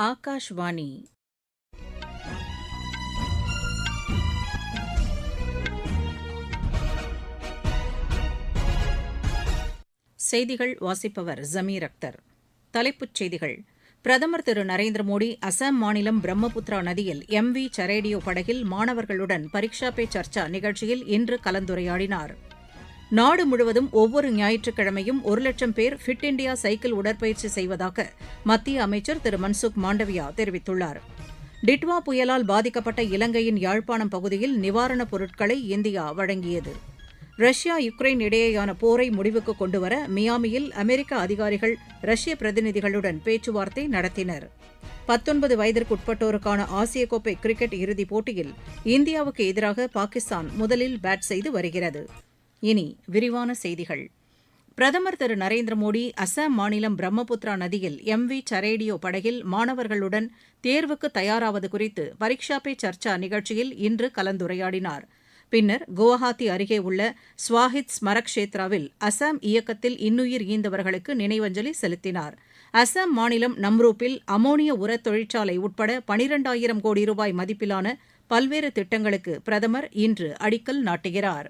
ஆகாஷ்வாணி. செய்திகள் வாசிப்பவர் ஜமீர் அக்தர். தலைப்புச் செய்திகள். பிரதமர் திரு நரேந்திர மோடி அசாம் மாநிலம் பிரம்மபுத்திரா நதியில் எம் வி சரேடியோ படகில் மாணவர்களுடன் பரீக்ஷா பே சர்ச்சா நிகழ்ச்சியில் இன்று கலந்துரையாடினார். நாடு முழுவதும் ஒவ்வொரு ஞாயிற்றுக்கிழமையும் ஒரு லட்சம் பேர் ஃபிட் இண்டியா சைக்கிள் உடற்பயிற்சி செய்வதாக மத்திய அமைச்சர் திரு மன்சுக் மாண்டவியா தெரிவித்துள்ளார். டிட்வா புயலால் பாதிக்கப்பட்ட இலங்கையின் யாழ்ப்பாணம் பகுதியில் நிவாரணப் பொருட்களை இந்தியா வழங்கியது. ரஷ்யா யுக்ரைன் இடையேயான போரை முடிவுக்கு கொண்டுவர மியாமியில் அமெரிக்க அதிகாரிகள் ரஷ்ய பிரதிநிதிகளுடன் பேச்சுவார்த்தை நடத்தினர். பத்தொன்பது வயதிற்குட்பட்டோருக்கான ஆசிய கோப்பை கிரிக்கெட் இறுதிப் போட்டியில் இந்தியாவுக்கு எதிராக பாகிஸ்தான் முதலில் பேட் செய்து வருகிறது. இனி விரிவான செய்திகள். பிரதமர் திரு நரேந்திர மோடி அசாம் மாநிலம் பிரம்மபுத்திரா நதியில் எம் வி சரேடியோ படகில் மாணவர்களுடன் தேர்வுக்கு தயாராவது குறித்து பரீக்ஷா பே சர்ச்சா நிகழ்ச்சியில் இன்று கலந்துரையாடினார். பின்னர் குவஹாத்தி அருகே உள்ள ஸ்வாஹித் ஸ்மரக்ஷேத்ராவில் அசாம் இயக்கத்தில் இன்னுயிர் ஈந்தவர்களுக்கு நினைவஞ்சலி செலுத்தினார். அசாம் மாநிலம் நம்ரூப்பில் அமோனிய உரத் தொழிற்சாலை உட்பட பனிரெண்டாயிரம் கோடி ரூபாய் மதிப்பிலான பல்வேறு திட்டங்களுக்கு பிரதமர் இன்று அடிக்கல் நாட்டுகிறார்.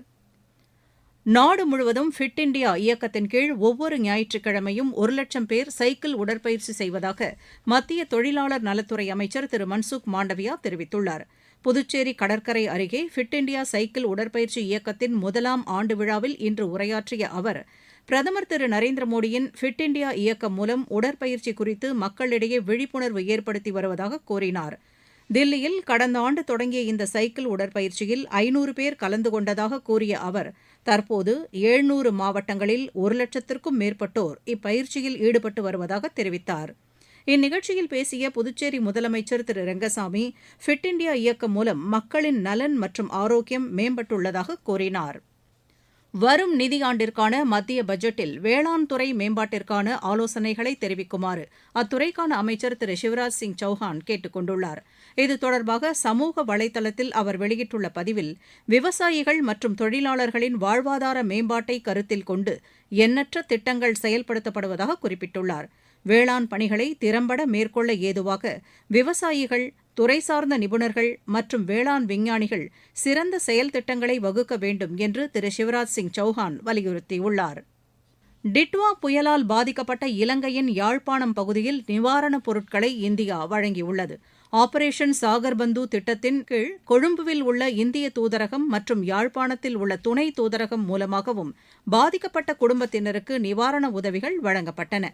நாடு முழுவதும் ஃபிட் இண்டியா இயக்கத்தின் கீழ் ஒவ்வொரு ஞாயிற்றுக்கிழமையும் ஒரு லட்சம் பேர் சைக்கிள் உடற்பயிற்சி செய்வதாக மத்திய தொழிலாளர் நலத்துறை அமைச்சர் திரு மன்சுக் மாண்டவியா தெரிவித்துள்ளார். புதுச்சேரி கடற்கரை அருகே ஃபிட் இண்டியா சைக்கிள் உடற்பயிற்சி இயக்கத்தின் முதலாம் ஆண்டு விழாவில் இன்று உரையாற்றிய அவர் பிரதமர் திரு நரேந்திர மோடியின் ஃபிட் இண்டியா இயக்கம் மூலம் உடற்பயிற்சி குறித்து மக்களிடையே விழிப்புணர்வு ஏற்படுத்தி வருவதாக கூறினார். தில்லியில் கடந்த ஆண்டு தொடங்கிய இந்த சைக்கிள் உடற்பயிற்சியில் ஐநூறு பேர் கலந்து கொண்டதாக கூறிய அவர் தற்போது எழுநூறு மாவட்டங்களில் ஒரு லட்சத்திற்கும் மேற்பட்டோர் இப்பயிற்சியில் ஈடுபட்டு வருவதாக தெரிவித்தார். இந்நிகழ்ச்சியில் பேசிய புதுச்சேரி முதலமைச்சர் திரு ரெங்கசாமி ஃபிட் இண்டியா இயக்கம் மூலம் மக்களின் நலன் மற்றும் ஆரோக்கியம் மேம்பட்டுள்ளதாக கூறினார். வரும் நிதியாண்டிற்கான மத்திய பட்ஜெட்டில் வேளாண் துறை மேம்பாட்டிற்கான ஆலோசனைகளை தெரிவிக்குமாறு அத்துறைக்கான அமைச்சர் திரு சிவராஜ் சிங் சௌஹான் கேட்டுக் கொண்டுள்ளார். இது தொடர்பாக சமூக வலைதளத்தில் அவர் வெளியிட்டுள்ள பதிவில் விவசாயிகள் மற்றும் தொழிலாளர்களின் வாழ்வாதார மேம்பாட்டை கருத்தில் கொண்டு எண்ணற்ற திட்டங்கள் செயல்படுத்தப்படுவதாக குறிப்பிட்டுள்ளார். வேளாண் பணிகளை திறம்பட மேற்கொள்ள ஏதுவாக விவசாயிகள் துறை சார்ந்த நிபுணர்கள் மற்றும் வேளாண் விஞ்ஞானிகள் சிறந்த செயல் திட்டங்களை வகுக்க வேண்டும் என்று திரு சிவராஜ் சிங் சௌஹான் வலியுறுத்தியுள்ளார். டிட்வா புயலால் பாதிக்கப்பட்ட இலங்கையின் யாழ்ப்பாணம் பகுதியில் நிவாரணப் பொருட்களை இந்தியா வழங்கியுள்ளது. ஆபரேஷன் சாகர்பந்து திட்டத்தின் கீழ் கொழும்புவில் உள்ள இந்திய தூதரகம் மற்றும் யாழ்ப்பாணத்தில் உள்ள துணை தூதரகம் மூலமாகவும் பாதிக்கப்பட்ட குடும்பத்தினருக்கு நிவாரண உதவிகள் வழங்கப்பட்டன.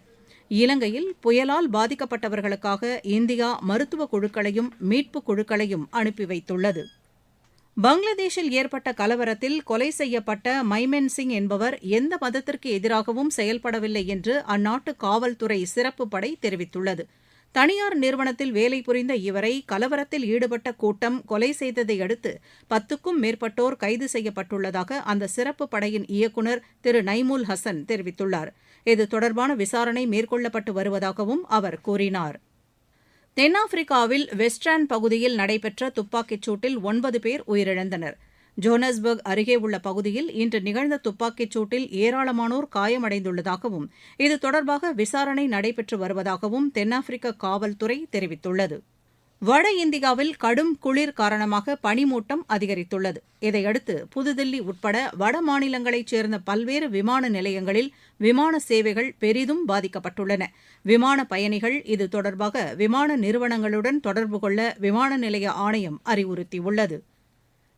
இலங்கையில் புயலால் பாதிக்கப்பட்டவர்களுக்காக இந்தியா மருத்துவ குழுக்களையும் மீட்புக் குழுக்களையும் அனுப்பி வைத்துள்ளது. பங்களாதேஷில் ஏற்பட்ட கலவரத்தில் கொலை செய்யப்பட்ட மைமென் சிங் என்பவர் எந்த மதத்திற்கு எதிராகவும் செயல்படவில்லை என்று அந்நாட்டு காவல்துறை சிறப்பு படை தெரிவித்துள்ளது. தனியார் நிறுவனத்தில் வேலை புரிந்த இவரை கலவரத்தில் ஈடுபட்ட கூட்டம் கொலை செய்ததை அடுத்து பத்துக்கும் மேற்பட்டோர் கைது செய்யப்பட்டுள்ளதாக அந்த சிறப்பு படையின் இயக்குநர் திரு நைமுல் ஹசன் தெரிவித்துள்ளார். இது தொடர்பான விசாரணை மேற்கொள்ளப்பட்டு வருவதாகவும் அவர் கூறினார். தென்னாப்பிரிக்காவில் வெஸ்ட்ராண்ட் பகுதியில் நடைபெற்ற துப்பாக்கிச் சூட்டில் ஒன்பது பேர் உயிரிழந்தனர். ஜோனஸ்பர்க் அருகே உள்ள பகுதியில் இன்று நிகழ்ந்த துப்பாக்கிச் சூட்டில் ஏராளமானோர் காயமடைந்துள்ளதாகவும் இது தொடர்பாக விசாரணை நடைபெற்று வருவதாகவும் தென்னாப்பிரிக்க காவல்துறை தெரிவித்துள்ளது. வட இந்தியாவில் கடும் குளிர் காரணமாக பனிமூட்டம் அதிகரித்துள்ளது. இதையடுத்து புதுதில்லி உட்பட வட மாநிலங்களைச் சேர்ந்த பல்வேறு விமான நிலையங்களில் விமான சேவைகள் பெரிதும் பாதிக்கப்பட்டுள்ளன. விமான பயணிகள் இது தொடர்பாக விமான நிறுவனங்களுடன் தொடர்பு கொள்ள விமான நிலைய ஆணையம் அறிவுறுத்தியுள்ளது.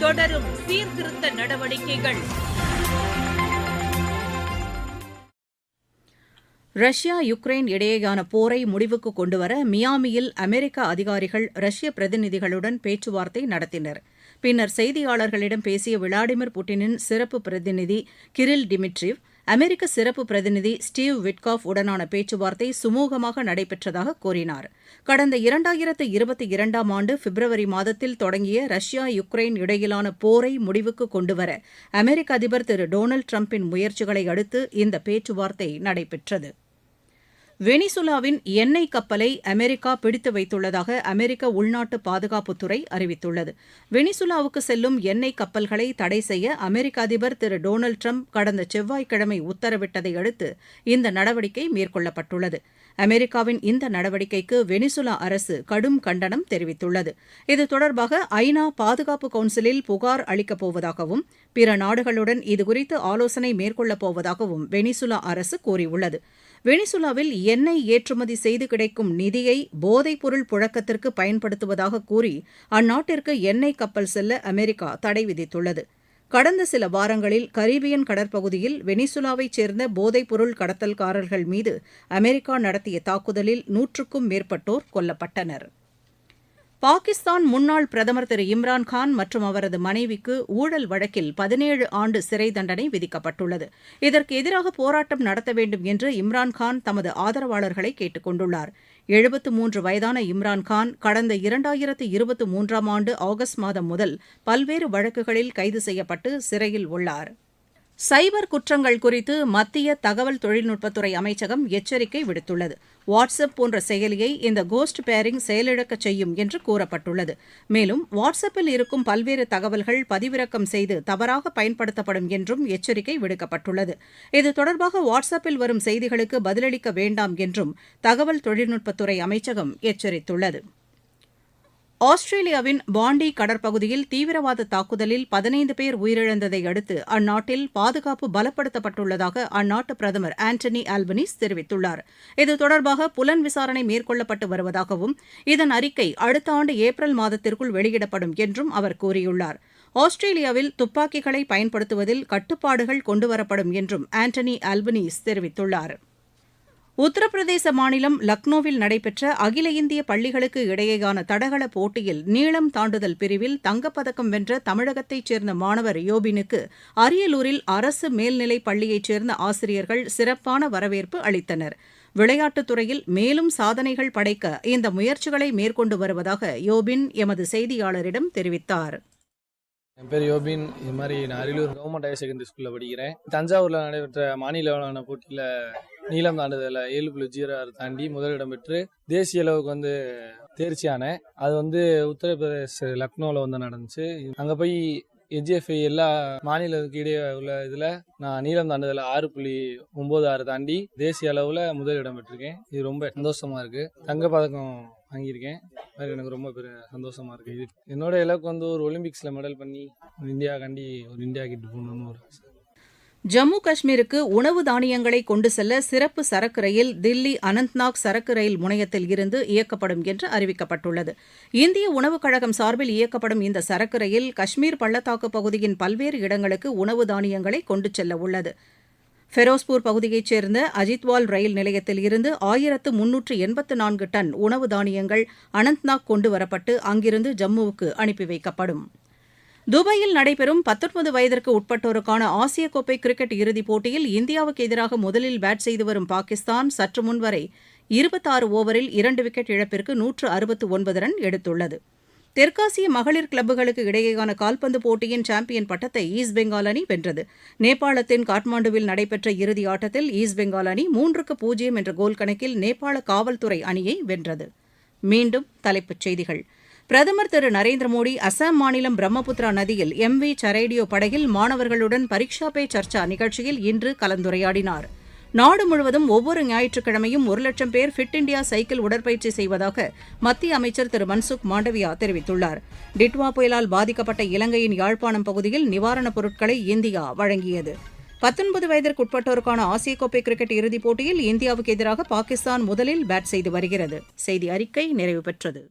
தொடரும் சீர்திருத்த நடவடிக்கைகள். ரஷ்யா யுக்ரைன் இடையேயான போரை முடிவுக்கு கொண்டுவர மியாமியில் அமெரிக்க அதிகாரிகள் ரஷ்ய பிரதிநிதிகளுடன் பேச்சுவார்த்தை நடத்தினர். பின்னர் செய்தியாளர்களிடம் பேசிய விளாடிமிர் புட்டினின் சிறப்பு பிரதிநிதி கிரில் டிமிட்ரிவ் அமெரிக்க சிறப்பு பிரதிநிதி ஸ்டீவ் விட்காஃப் உடனான பேச்சுவார்த்தை சுமூகமாக நடைபெற்றதாக கூறினார். கடந்த இரண்டாயிரத்து இருபத்தி இரண்டாம் ஆண்டு பிப்ரவரி மாதத்தில் தொடங்கிய ரஷ்யா யுக்ரைன் இடையிலான போரை முடிவுக்கு கொண்டுவர அமெரிக்க அதிபர் திரு டொனால்டு டிரம்பின் முயற்சிகளை அடுத்து இந்த பேச்சுவார்த்தை நடைபெற்றது. வெனிசுலாவின் எண்ணெய் கப்பலை அமெரிக்கா பிடித்து வைத்துள்ளதாக அமெரிக்க உள்நாட்டு பாதுகாப்புத்துறை அறிவித்துள்ளது. வெனிசுலாவுக்கு செல்லும் எண்ணெய் கப்பல்களை தடை செய்ய அமெரிக்க அதிபர் திரு டொனால்டு டிரம்ப் கடந்த செவ்வாய்க்கிழமை உத்தரவிட்டதை அடுத்து இந்த நடவடிக்கை மேற்கொள்ளப்பட்டுள்ளது. அமெரிக்காவின் இந்த நடவடிக்கைக்கு வெனிசுலா அரசு கடும் கண்டனம் தெரிவித்துள்ளது. இது தொடர்பாக ஐநா பாதுகாப்பு கவுன்சிலில் புகார் அளிக்கப் போவதாகவும் பிற நாடுகளுடன் இதுகுறித்து ஆலோசனை மேற்கொள்ளப் போவதாகவும் வெனிசுலா அரசு கூறியுள்ளது. வெனிசுலாவில் எண்ணெய் ஏற்றுமதி செய்து கிடைக்கும் நிதியை போதைப்பொருள் புழக்கத்திற்கு பயன்படுத்துவதாக கூறி அந்நாட்டிற்கு எண்ணெய் கப்பல் செல்ல அமெரிக்கா தடை விதித்துள்ளது. கடந்த சில வாரங்களில் கரீபியன் கடற்பகுதியில் வெனிசுலாவைச் சேர்ந்த போதைப்பொருள் கடத்தல்காரர்கள் மீது அமெரிக்கா நடத்திய தாக்குதலில் நூற்றுக்கும் மேற்பட்டோர் கொல்லப்பட்டனர். பாகிஸ்தான் முன்னாள் பிரதமர் திரு இம்ரான்கான் மற்றும் அவரது மனைவிக்கு ஊழல் வழக்கில் பதினேழு ஆண்டு சிறை தண்டனை விதிக்கப்பட்டுள்ளது. இதற்கு எதிராக போராட்டம் நடத்த வேண்டும் என்று இம்ரான்கான் தமது ஆதரவாளர்களை கேட்டுக் கொண்டுள்ளார். எழுபத்து மூன்று வயதான இம்ரான்கான் கடந்த இரண்டாயிரத்து இருபத்து மூன்றாம் ஆண்டு ஆகஸ்ட் மாதம் முதல் பல்வேறு வழக்குகளில் கைது செய்யப்பட்டு சிறையில் உள்ளார். சைபர் குற்றங்கள் குறித்து மத்திய தகவல் தொழில்நுட்பத்துறை அமைச்சகம் எச்சரிக்கை விடுத்துள்ளது. வாட்ஸ்அப் போன்ற செயலியை இந்த கோஸ்ட் பேரிங் செயலிழக்கச் செய்யும் என்று கூறப்பட்டுள்ளது. மேலும் வாட்ஸ்அப்பில் இருக்கும் பல்வேறு தகவல்கள் பதிவிறக்கம் செய்து தவறாக பயன்படுத்தப்படும் என்றும் எச்சரிக்கை விடுக்கப்பட்டுள்ளது. இது தொடர்பாக வாட்ஸ்அப்பில் வரும் செய்திகளுக்கு பதிலளிக்க வேண்டாம் என்றும் தகவல் தொழில்நுட்பத்துறை அமைச்சகம் எச்சரித்துள்ளது. ஆஸ்திரேலியாவின் பாண்டி கடற்பகுதியில் தீவிரவாத தாக்குதலில் பதினைந்து பேர் உயிரிழந்ததை அடுத்து அந்நாட்டில் பாதுகாப்பு பலப்படுத்தப்பட்டுள்ளதாக அந்நாட்டு பிரதமர் ஆண்டனி ஆல்பனீஸ் தெரிவித்துள்ளார். இது தொடர்பாக புலன் விசாரணை மேற்கொள்ளப்பட்டு வருவதாகவும் இதன் அறிக்கை அடுத்த ஆண்டு ஏப்ரல் மாதத்திற்குள் வெளியிடப்படும் என்றும் அவர் கூறியுள்ளார். ஆஸ்திரேலியாவில் துப்பாக்கிகளை பயன்படுத்துவதில் கட்டுப்பாடுகள் கொண்டுவரப்படும் என்றும் ஆண்டனி ஆல்பனீஸ் தெரிவித்துள்ளாா் உத்தரப்பிரதேச மாநிலம் லக்னோவில் நடைபெற்ற அகில இந்திய பள்ளிகளுக்கு இடையேயான தடகள போட்டியில் நீளம் தாண்டுதல் பிரிவில் தங்கப்பதக்கம் வென்ற தமிழகத்தைச் சேர்ந்த மாணவர் யோபினுக்கு அரியலூரில் அரசு மேல்நிலைப் பள்ளியைச் சேர்ந்த ஆசிரியர்கள் சிறப்பான வரவேற்பு அளித்தனர். விளையாட்டுத் துறையில் மேலும் சாதனைகள் படைக்க இந்த முயற்சிகளை மேற்கொண்டு வருவதாக யோபின் எமது செய்தியாளரிடம் தெரிவித்தார். என் பேர் யோபின். இது மாதிரி நான் அரியலூர் கவர்மெண்ட் ஹையர் செகண்டரி ஸ்கூலில் படிக்கிறேன். தஞ்சாவூரில் நடைபெற்ற மாநில அளவிலான போட்டியில் நீளம் தாண்டுதலில் ஏழு புள்ளி ஜீரோ ஆறு தாண்டி முதலிடம் பெற்று தேசிய அளவுக்கு வந்து தேர்ச்சியானேன். அது வந்து உத்தரப்பிரதேச லக்னோவில் வந்து நடந்துச்சு. அங்கே போய் எஜிஎஃப்ஐ எல்லா மாநிலத்துக்கு இடையே உள்ள இதில் நான் நீளம் தாண்டுதலில் ஆறு புள்ளி ஒம்பது ஆறு தாண்டி தேசிய அளவில் முதலிடம் பெற்றிருக்கேன். இது ரொம்ப சந்தோஷமா இருக்குது தங்கப்பதக்கம் வாங்கியிருக்கேன். அது எனக்கு ரொம்ப பெரிய சந்தோஷமாக இருக்குது இது என்னோட இலக்கு வந்து ஒரு ஒலிம்பிக்ஸில் மெடல் பண்ணி இந்தியா கண்டி ஒரு இந்தியா கிட்ட போகணும்னு ஒரு ஆசை. ஜம்மு காஷ்மீருக்கு உணவு தானியங்களை கொண்டு செல்ல சிறப்பு சரக்கு ரயில் தில்லி அனந்த்நாக் சரக்கு ரயில் முனையத்தில் இருந்து இயக்கப்படும் என்று அறிவிக்கப்பட்டுள்ளது. இந்திய உணவுக் கழகம் சார்பில் இயக்கப்படும் இந்த சரக்கு ரயில் காஷ்மீர் பள்ளத்தாக்கு பகுதியின் பல்வேறு இடங்களுக்கு உணவு தானியங்களை கொண்டு செல்ல உள்ளது. ஃபெரோஸ்பூர் பகுதியைச் சேர்ந்த அஜித்வால் ரயில் நிலையத்தில் இருந்து ஆயிரத்து முன்னூற்று எண்பத்து நான்கு டன் உணவு தானியங்கள் அனந்த்நாக் கொண்டு வரப்பட்டு அங்கிருந்து ஜம்முவுக்கு அனுப்பி வைக்கப்படும். துபாயில் நடைபெறும் பத்தொன்பது வயதிற்கு உட்பட்டோருக்கான ஆசிய கோப்பை கிரிக்கெட் இறுதிப் போட்டியில் இந்தியாவுக்கு எதிராக முதலில் பேட் செய்து வரும் பாகிஸ்தான் சற்று முன்வரை இருபத்தாறு ஓவரில் இரண்டு விக்கெட் இழப்பிற்கு நூற்று அறுபத்து ஒன்பது ரன் எடுத்துள்ளது. தெற்காசிய மகளிர் கிளப்புகளுக்கு இடையேயான கால்பந்து போட்டியின் சாம்பியன் பட்டத்தை ஈஸ்ட் பெங்கால் அணி வென்றது. நேபாளத்தின் காட்மாண்டுவில் நடைபெற்ற இறுதி ஆட்டத்தில் ஈஸ்ட் பெங்கால் அணி மூன்றுக்கு பூஜ்ஜியம் என்ற கோல் கணக்கில் நேபாள காவல்துறை அணியை வென்றது. மீண்டும் தலைப்புச் செய்திகள். பிரதமர் திரு நரேந்திர மோடி அசாம் மாநிலம் பிரம்மபுத்திரா நதியில் எம் வி சரேடியோ படகில் மாணவர்களுடன் பரீட்சா பே சர்ச்சா நிகழ்ச்சியில் இன்று கலந்துரையாடினார். நாடு முழுவதும் ஒவ்வொரு ஞாயிற்றுக்கிழமையும் ஒரு லட்சம் பேர் ஃபிட் இண்டியா சைக்கிள் உடற்பயிற்சி செய்வதாக மத்திய அமைச்சர் திரு மன்சுக் மாண்டவியா தெரிவித்துள்ளார். டிட்வா புயலால் பாதிக்கப்பட்ட இலங்கையின் யாழ்ப்பாணம் பகுதியில் நிவாரணப் பொருட்களை இந்தியா வழங்கியது. பத்தொன்பது வயதிற்குட்பட்டோருக்கான ஆசிய கோப்பை கிரிக்கெட் இறுதிப் போட்டியில் இந்தியாவுக்கு எதிராக பாகிஸ்தான் முதலில் பேட் செய்து வருகிறது. செய்தி அறிக்கை நிறைவு பெற்றது.